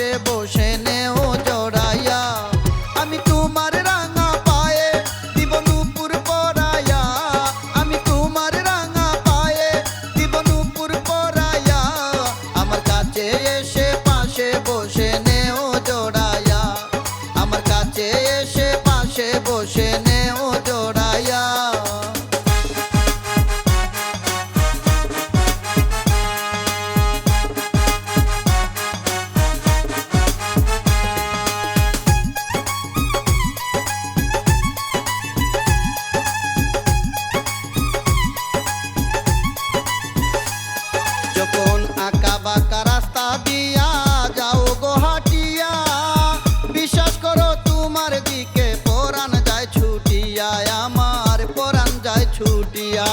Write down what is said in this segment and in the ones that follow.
পাশে বসে দিয়া যাও গোহাটিয়া বিশ্বাস করো তোমার দিকে পরাণ যায় ছুটিয়া আমার পরাণ যায় ছুটিয়া।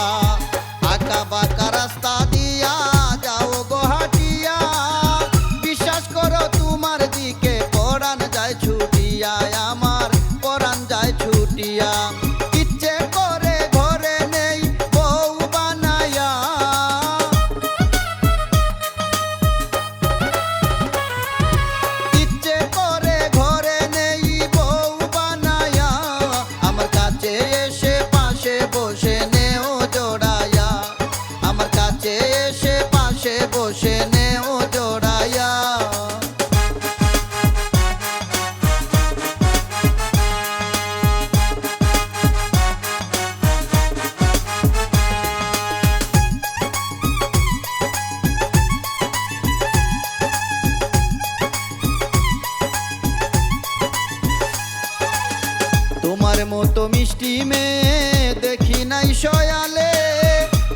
তোমার মতো মিষ্টি মেয়ে দেখি নাই সয়ালে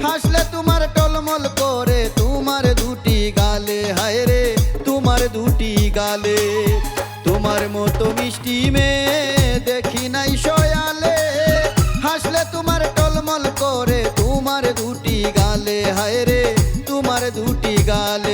হাসলে তোমার টলমল করে, তোমার দুটি গালে। হায় রে, তোমার দুটি গালে। তোমার মতো মিষ্টি মেয়ে দেখি নাই সয়ালে হাসলে তোমার টলমল করে, তোমার দুটি গালে। হায় রে, তোমার দুটি গালে।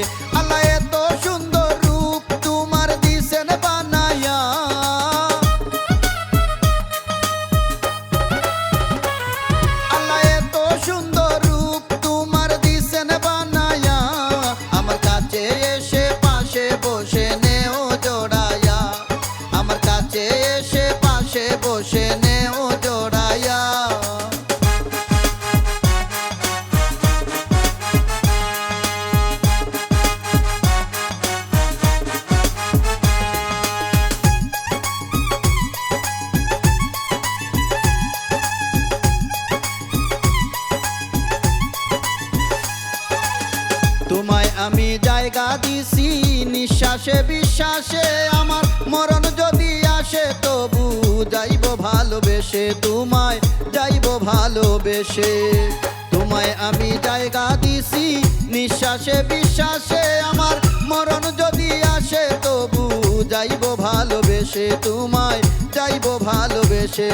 তোমায় আমি জায়গা দিছি, নিঃশ্বাসে বিশ্বাসে আমার মরণ যদি আসে, তবু যাইব ভালোবেসে, তোমায় যাইব ভালোবেসে। তোমায় আমি জায়গা দিছি, নিঃশ্বাসে বিশ্বাসে আমার মরণ যদি আসে, তবু যাইব ভালোবেসে, তোমায় যাইব ভালোবেসে।